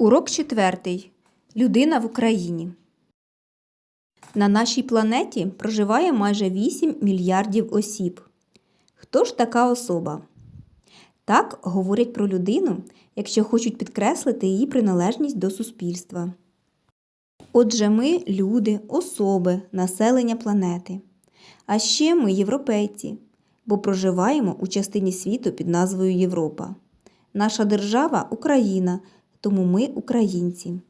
Урок четвертий. Людина в Україні. На нашій планеті проживає майже 8 мільярдів осіб. Хто ж така особа? Так говорять про людину, якщо хочуть підкреслити її приналежність до суспільства. Отже, ми люди, особи, населення планети. А ще ми європейці, бо проживаємо у частині світу під назвою Європа. Наша держава Україна, тому ми українці.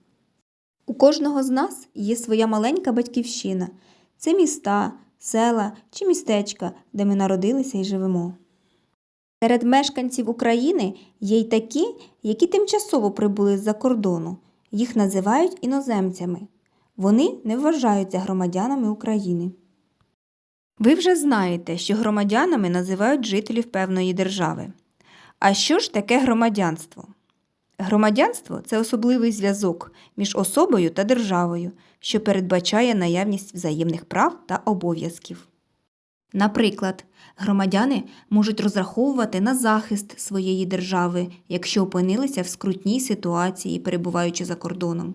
У кожного з нас є своя маленька батьківщина. Це міста, села чи містечка, де ми народилися і живемо. Серед мешканців України є й такі, які тимчасово прибули з-за кордону. Їх називають іноземцями. Вони не вважаються громадянами України. Ви вже знаєте, що громадянами називають жителів певної держави. А що ж таке громадянство? Громадянство це особливий зв'язок між особою та державою, що передбачає наявність взаємних прав та обов'язків. Наприклад, громадяни можуть розраховувати на захист своєї держави, якщо опинилися в скрутній ситуації, перебуваючи за кордоном.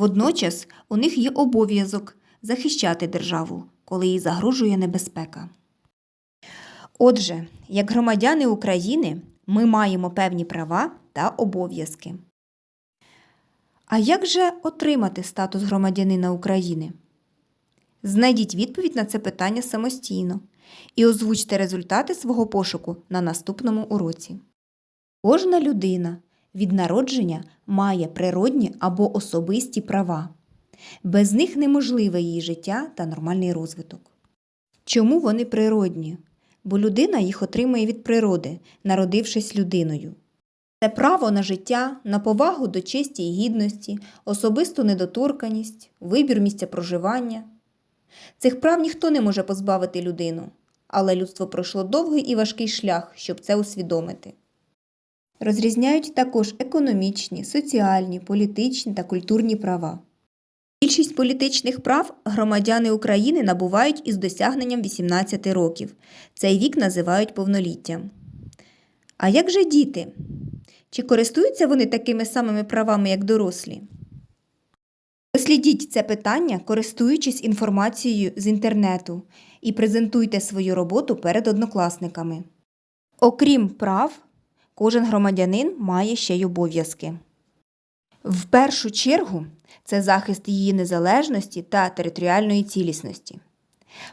Водночас у них є обов'язок захищати державу, коли їй загрожує небезпека. Отже, як громадяни України, ми маємо певні права та обов'язки. А як же отримати статус громадянина України? Знайдіть відповідь на це питання самостійно і озвучте результати свого пошуку на наступному уроці. Кожна людина від народження має природні або особисті права. Без них неможливе її життя та нормальний розвиток. Чому вони природні? Бо людина їх отримує від природи, народившись людиною. Це право на життя, на повагу до честі і гідності, особисту недоторканість, вибір місця проживання. Цих прав ніхто не може позбавити людину, але людство пройшло довгий і важкий шлях, щоб це усвідомити. Розрізняють також економічні, соціальні, політичні та культурні права. Більшість політичних прав громадяни України набувають із досягненням 18 років. Цей вік називають повноліттям. А як же діти? Чи користуються вони такими самими правами, як дорослі? Дослідіть це питання, користуючись інформацією з інтернету, і презентуйте свою роботу перед однокласниками. Окрім прав, кожен громадянин має ще й обов'язки. В першу чергу це захист її незалежності та територіальної цілісності,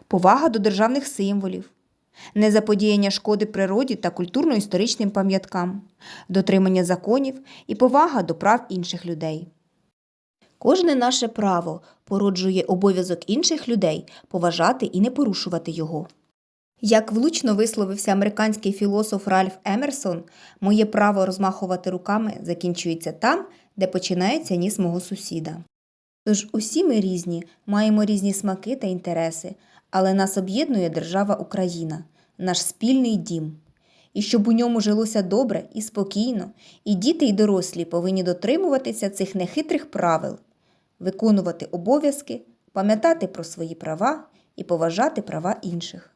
повага до державних символів, незаподіяння шкоди природі та культурно-історичним пам'яткам, дотримання законів і повага до прав інших людей. Кожне наше право породжує обов'язок інших людей поважати і не порушувати його. Як влучно висловився американський філософ Ральф Емерсон, моє право розмахувати руками закінчується там, де починається ніс мого сусіда. Тож усі ми різні, маємо різні смаки та інтереси, але нас об'єднує держава Україна, наш спільний дім. І щоб у ньому жилося добре і спокійно, і діти, і дорослі повинні дотримуватися цих нехитрих правил, виконувати обов'язки, пам'ятати про свої права і поважати права інших.